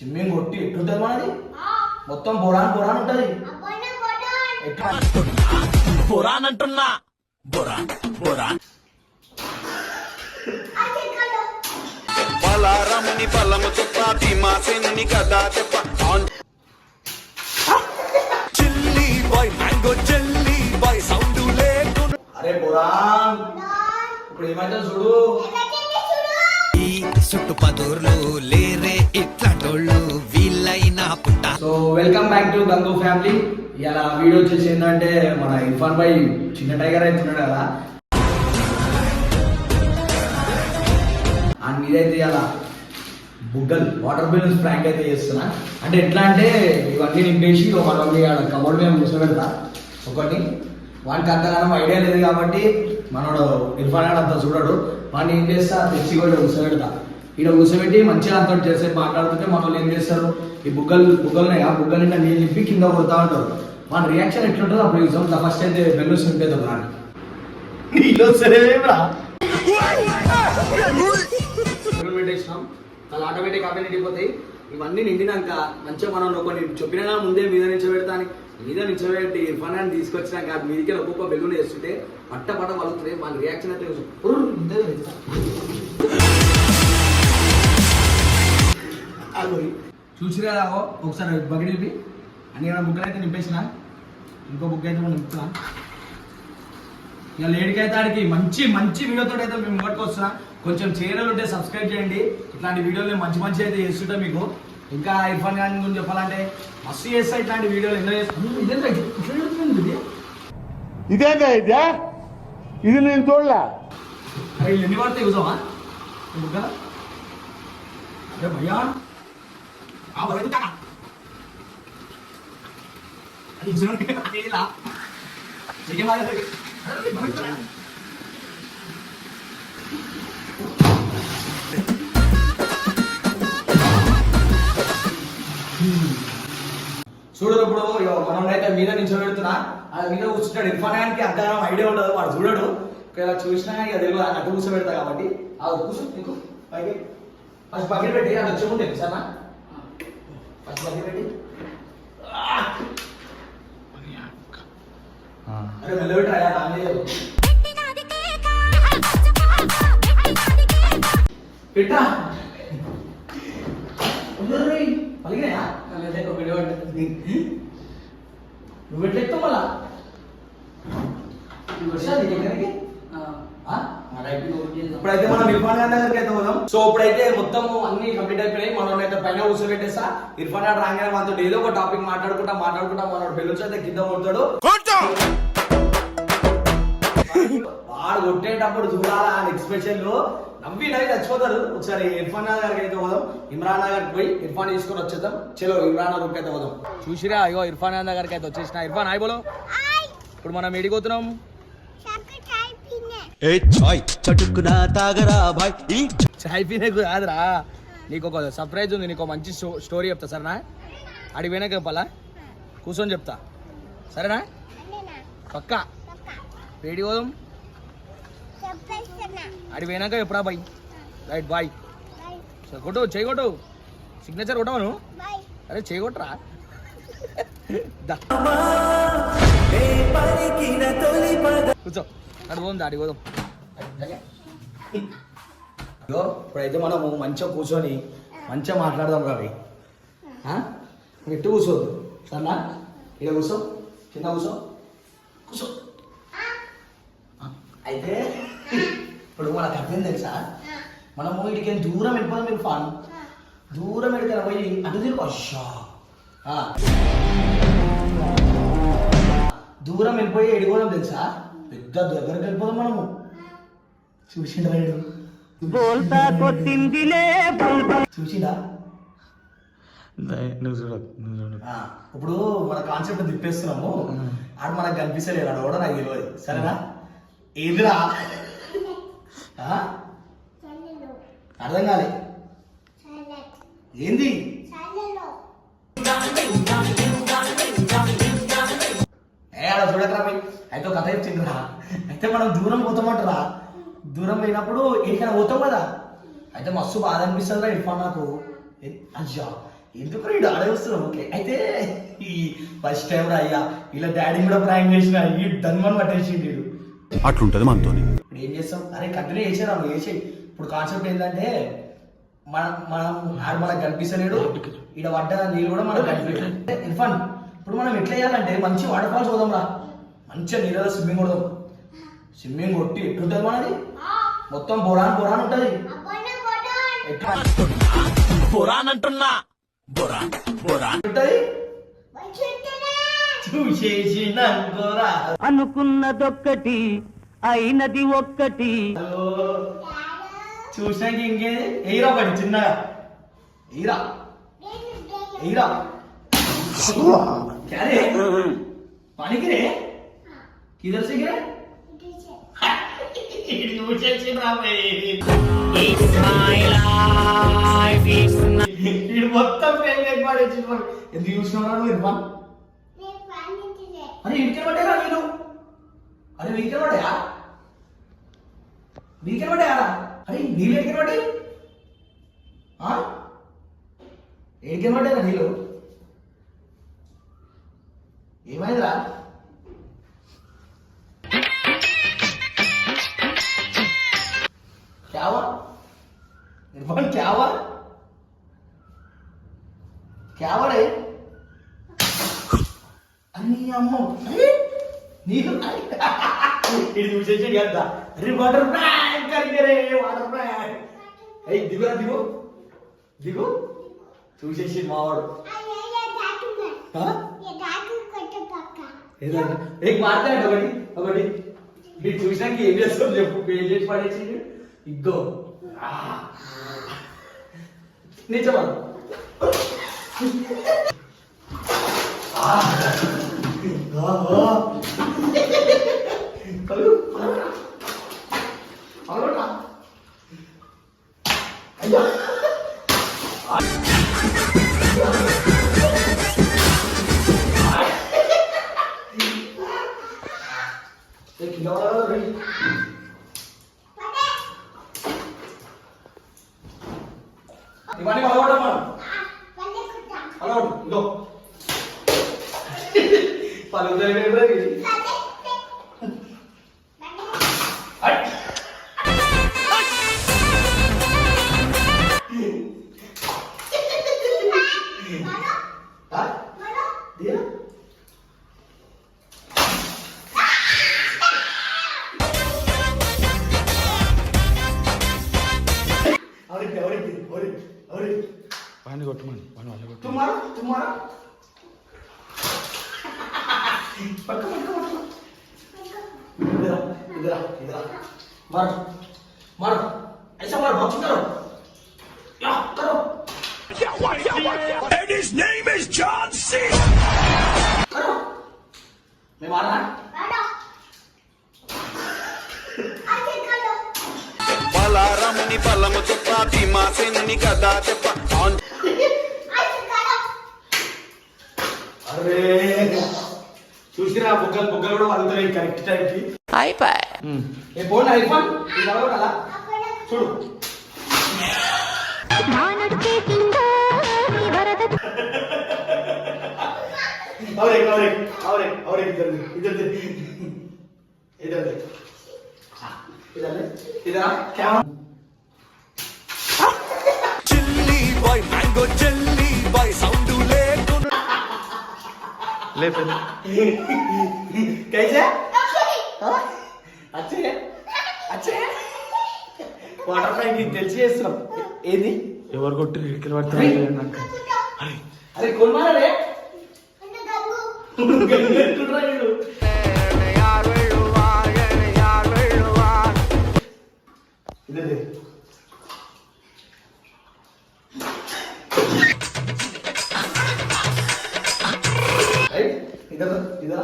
Swimming కొట్టి ఎట్లుంటది మనది? మొత్తం బొరాన్ బొరాన్ ఉంటది. బొరాన్. అంటున్నా. బొరాన్ బొరాన్. బలారముని బలము చెప్ప భీమాసేనుని గదా చెప్ప చిల్లీ బాయ్ మ్యాంగో చెల్లీ బాయ్ సౌండ్ లేకుండా అరే బొరాన్. ఇప్పుడు ఏమైతే చూడు. ఈ చుట్టు పదూర్లు లేరే welcome back to Gangu family ఇలా వీడియో వచ్చేసి ఏంటంటే మన ఇర్ఫాన్ భాయ్ చిన్న టైగర్ అవుతున్నాడు కదా. అండ్ మీరైతే ఇలా బుగ్గలు వాటర్ బెలూన్స్ ప్రాంక్ అయితే చేస్తున్నా. అంటే ఎట్లా అంటే ఇవన్నీ నింపేసి ఒక మళ్ళీ కబోర్డ్ మేము కూర్చోబెడతా ఒకటి. వానికి అంతగానం ఐడియా లేదు కాబట్టి మనోడు ఇర్ఫాన్ అంతా చూడడు. వాడిని ఏం చేస్తా తెచ్చి కూడా కూర్చోబెడతా ఇక్కడ కూర్చోబెట్టి మంచిగా అంత చేసే మాట్లాడుతుంటే మన వాళ్ళు ఏం చేస్తారు? ఈ బుగ్గలు బుగ్గలు ఉన్నాయి ఆ బుగ్గలు నిండా నీళ్ళు నింపి కింద కొడతా ఉంటారు. మన రియాక్షన్ ఎట్లుంటుందో అప్పుడు చూసాం ఫస్ట్ అయితే బెల్లూస్ నింపేద్దాం రాని నీళ్ళు పెట్టేసినాం అలా ఆటోమేటిక్ అవే నిండిపోతాయి ఇవన్నీ నిండినాక మంచిగా మనం కొన్ని చెప్పినా ముందే మీద నిల్చోబెడతాను. మీద నిల్చోబెట్టి ఇర్ఫాన్ అని తీసుకొచ్చినాక అది మీదకి ఒక్కొక్క బెలూన్ వేస్తుంటే పట్ట పట్ట వలుగుతుంది వాళ్ళ రియాక్షన్ అయితే చూసిరా రావో ఒకసారి చూపి అన్ని బుక్కలు అయితే నింపేసిన? ఇంకో బుక్ అయితే మనం నింపుతున్నా ఇక లేడికి అయితే ఆడికి మంచి మంచి వీడియోతో అయితే మేము ముంగట్కి వస్తున్నా. కొంచెం చీరలు ఉంటే సబ్స్క్రైబ్ చేయండి. ఇట్లాంటి వీడియోలు మంచి మంచి అయితే చేస్తుంటా మీకు. ఇంకా ఇర్ఫాన్ ఖాన్ గురించి చెప్పాలంటే మస్తు చేస్తా ఇట్లాంటి వీడియోలు ఎన్నో చేస్తా ఇప్పుడు మనం అయితే మీద నుంచి పెడుతున్నా అది మీద కూర్చుంటాడు. ఇర్ఫాన్ ఖాన్కి అంతగానం ఐడియా ఉండదు. వాడు చూడడు. ఇలా చూసినా ఇక తెలుగు అటు కూర్చోబెడతా కాబట్టి. అది కూర్చో నీకు. పైకి. ఫస్ట్ బకెట్ పెట్టి అది వచ్చి ముందు సరేనా? ఫస్ట్ బకెట్ ఇప్పుడైతే మనం ఇర్ఫాన్ ఖాన్ దగ్గరికి అయితే పోదాం. సో ఇప్పుడైతే మొత్తం అన్ని కంప్లీట్ అయిపోయినాయి. మనం అయితే పైన కూర్చోబెట్టేస్తా ఇర్ఫాన్ ఖాన్ రాగానే మనతో ఏదో ఒక టాపిక్ మాట్లాడుకుంటా మాట్లాడుకుంటా. మనోడు బెలూన్స్ అయితే కింద కొడతాడు వాడు కొట్టేటప్పుడు చూడాలా అని ఎక్స్ప్రెషన్లో నవ్వి నవ్వి చచ్చిపోతారు ఒకసారి ఇర్ఫాన్ గారికి అయితే పోదాం. ఇమ్రాన్ నగర్ పోయి ఇర్ఫాన్ తీసుకొని వచ్చేద్దాం. చలో ఇమ్రాన్ నగర్ అయితే పోదాం. చూసిరా అయ్యో ఇర్ఫాన్ నగర్కి అయితే వచ్చేసిన. ఇర్ఫాన్ హాయ్ బోలో. ఇప్పుడు మనం ఎడిపోతున్నాం ఏ చాయ్ చటుక్కున తాగరా భాయ్ ఈ చాయ్ పీనే కాదురా. నీకు ఒక సర్ప్రైజ్ ఉంది నీకు మంచి స్టో- స్టోరీ చెప్తా సరేనా? అడిగి పోయినాక చెప్పాలా? కూర్చొని చెప్తా. సరేనా? పక్కా? వేడి పోదాం అడిగి పోయినాక ఎప్పుడా బాయ్ రైట్ బాయ్ సరే, కొట్టు చేయి కొట్టు. సిగ్నేచర్ కొట్టవను అరే చేయి కొట్టరా? దా. కూర్చో. అడి పోదాం అడిగి పోదాం ఇప్పుడైతే మనము మంచిగా కూర్చొని మంచిగా మాట్లాడదాం రవి ఎట్టు కూర్చోదు సరేనా? ఇక్కడ కూర్చో. కింద కూర్చో. కూర్చో. అయితే ఇప్పుడు మనకు అర్థం తెలుసా? మనము ఇటుకి దూరం వెళ్ళిపోదాం మీరు ఫాన్. దూరం వెళ్తే పోయి అటు తిరుగు. అషా దూరం వెళ్ళిపోయి ఎడిపోదాం తెలుసా? పెద్ద దగ్గరికి వెళ్ళిపోదాం మనము. చూసిండు వాడు? చూసిందా నువ్వు చూడ నువ్వు చూడ. ఆ, ఇప్పుడు మన కాన్సెప్ట్ తిప్పేస్తున్నాము. ఆడు మనకు కనిపిస్తలేడు ఆడు కూడా నాకు తెలియదు. సరేనా? ఏదిరా? ఆ? అర్థం కాలే. ఏంది? ఏ అలా చూడకరా పోయి. అయితే ఒక కథ చెప్తుండ్రా. అయితే మనం దూరం పోతామంటారా? దూరం పోయినప్పుడు ఎక్కడికైనా పోతాం కదా? అయితే మస్తు బాధ అనిపిస్తుంది ఇర్ఫాన్ నాకు. అయ్యా ఎందుకు రీడు ఆడే వస్తున్నాం ఓకే అయితే ఈ ఫస్ట్ టైం రా అయ్యా ఇలా డాడీ కూడా ప్రాంక్ చేసిన ఈ డన్మన్ పట్టేసిండు వీడు. అట్లుంటది మనతోని. ఇప్పుడు ఏం చేస్తాం? అరే కంటిన్యూ చేసారా నువ్వు చేసేయి. ఇప్పుడు కాన్సెప్ట్ ఏంటంటే మనం మనం ఆడు మనకు కనిపిస్తలేడు. ఈడ పడ్డ నీళ్ళు కూడా మనకు కనిపించలేదు ఇర్ఫాన్ ఇప్పుడు మనం ఎట్లా చేయాలంటే మంచి వాటర్ ఫాల్స్ పోదాం రా మంచిగా నీళ్ళలో స్విమ్మింగ్ కొడదాం స్విమ్మింగ్ కొట్టి ఎట్లుంటుంది మనది? మొత్తం బొరాన్ బొరాన్ ఉంటుంది. ఎట్లా? బొరానంటున్నా బొరాన్ బొరాన్. ఉంటుంది? చూసేసిన అనుకున్నదొక్కటి అయినది ఒక్కటి. చూసాక ఇంకేది ఎయిరా పడి చిన్నగా. ఎయిరా? ఎయిరా? क्या रे पानी की रे किधर से गिरा नीचे से ना ఇది మొత్తం ఫెయిల్ అయిపోయి ఎందుకు చూసినావు నువ్వు ఇర్ఫాన్ అరే ఇంటికి పడ్డారా నేను అరే వీకే పడ్డాయా వీకే పడ్డాయా అరే నీళ్ళు ఎక్కడ పడ్డాయి ఏడికే పడ్డారా నీళ్ళు ఏమైందిరా क्या हुआ इरफान क्या हुआ क्या हुआ रे అని అమ్మ అరే నీకు ఇది చూసేసి కదా అరే వాటర్ ప్రాంక్ కరిగరే వాటర్ ప్రాంక్ ఏయ్ దిగురా దిగు దిగు చూసేసి మావాడు ఆ? ఏదన్నా ఏం మాట్లాడు ఒకటి ఒకటి మీరు చూసినాక ఏం చేస్తాం చెప్పు ఏం చేసి పడేసి 이거 아. 네, 내잖아. 아. 아. 아. 아유. 안 올라. 아야. 아. तुम्हारा तुम्हारा पक्का पक्का पक्का इधर आ, इधर आ, इधर आ। मारो मारो ऐसा मारो बॉक्सिंग करो या करो And his name is John C. करो मैं मारना బలారముని బలము చెప్ప భీమాసేనుని గదా చెప్ప చూసిరా బుగ్గలు బుగ్గలు కూడా వదులుతాయి కరెక్ట్ టైం కి అయిపోయి ఏ ఫోన్ ఐఫోన్ కదా చూడు అవరే అవరే అవరే అవరే ఇద్దరు ఇద్దరు ఇద్దరు ఇద్దరు ఇద్దరు ఇద్దరు కెమెరా లే పెద్ద कैसे हाँ? अच्छे है अच्छे है వాటర్ పైకి నీకు తెలిసి చేస్తున్నాం ఏది ఎవరు కొట్టి ఇడికి పడతారు నాకు అరే కొన్నారా రే గంగెత్తుడ్రా వీడు. ఇదే इधर इधर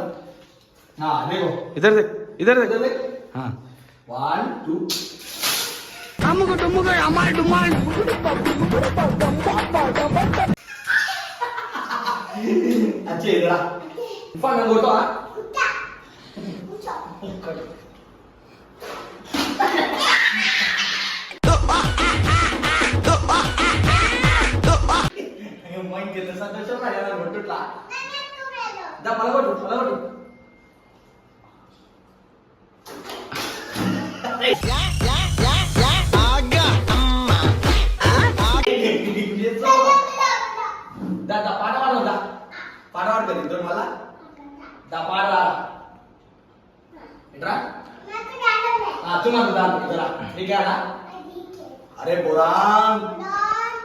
हाँ देखो इधर देख इधर देख इधर देख हाँ वन टू हमको तुमको हमारे डुमान अच्छे इधर आ फन नंबर तो आ माइंड के तसा कशाला यार म्हणतो దా పలగొట్టు పలగొట్టు. దా పాట పాడు దా. పాట పాడుతుంది ఇద్దరు మళ్ళా? దా పాడరా దా ఇద్దరా. నీకేనా అరే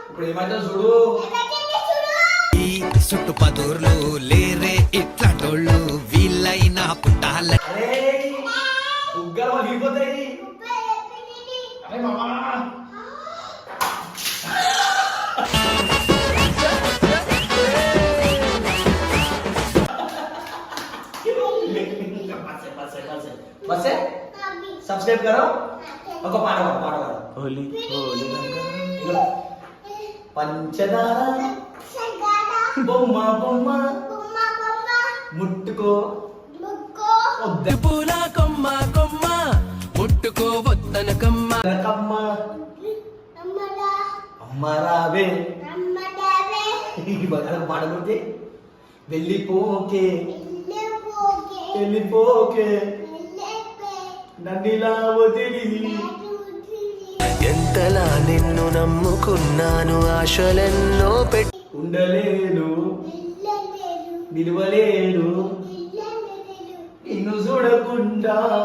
ఇప్పుడు ఏమైతే చూడు. చుట్టుపదూర్లు లేరే స్టెప్ ఒక పాట పాట హోలీ పంచదార బొమ్మ బొమ్మ ముట్టుకో. పూల కొమ్మ కొమ్మ ముట్టుకో వద్దన కమ్మ. కమ్మ. అమ్మ రావే పాట కొడితే వెళ్ళిపోకే. వెళ్ళిపోకే. నన్నిలా వదిలి. ఎంతలా నిన్ను నమ్ముకున్నాను ఆశలెన్నో పెట్టి ఉండలేను. నిలవలేను. నిన్ను చూడకుండా.